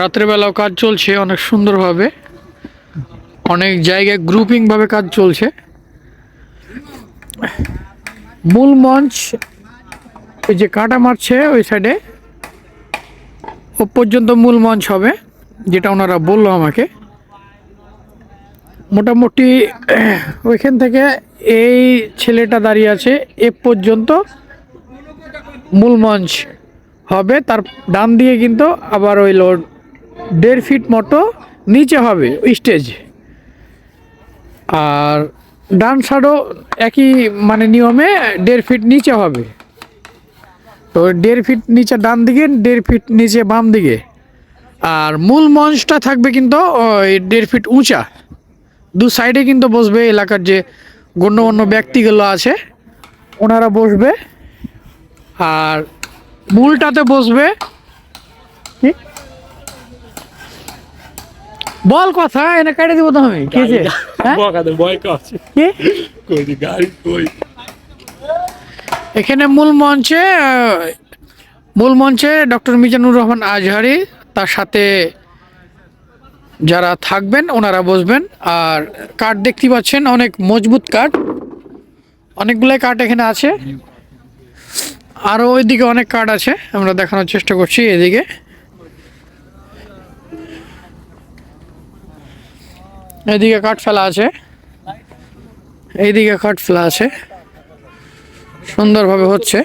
রাত্রেবেলাও কাজ চলছে, অনেক সুন্দরভাবে। অনেক জায়গায় গ্রুপিং ভাবে কাজ চলছে। মূল মঞ্চ ওই যে কাটা মারছে ওই সাইডে ও পর্যন্ত মূল মঞ্চ হবে, যেটা ওনারা বলল আমাকে। মোটামুটি, ওইখান থেকে এই ছেলেটা দাঁড়িয়ে আছে, এ পর্যন্ত মূল মঞ্চ। হবে, তার ডান দিয়ে কিন্তু আবার ওই লোড দেড় ফিট মতো নিচে হবে স্টেজ আর ডান সাইডও একই মানে নিয়মে দেড় ফিট নিচে হবে। তো দেড় ফিট নিচে ডান দিকে, দেড় ফিট নিচে বাম দিকে। আর মূল মঞ্চটা থাকবে কিন্তু ওই দেড় ফিট উঁচা। দু সাইডে কিন্তু বসবে এলাকার যে গণ্যমান্য ব্যক্তিগুলো আছে, ওনারা বসবে। আর মূলটাতে বসবে। বল কথা এনে কেটে দিব তো আমি। কি? হ্যাঁ? কই এখানে মূল মঞ্চে মূল মঞ্চে ডক্টর মিজানুর রহমান আজহারি তার সাথে যারা থাকবেন ওনারা বসবেন। আর কাঠ দেখতে পাচ্ছেন অনেক মজবুত কাঠ। অনেকগুলাই কাঠ এখানে আছে। আরও ওইদিকে অনেক কার্ড আছে, আমরা দেখানোর চেষ্টা করছি এদিকে। এদিকে কাঠ ফেলা আছে। এইদিকে কাঠ ফেলা আছে। সুন্দরভাবে হচ্ছে।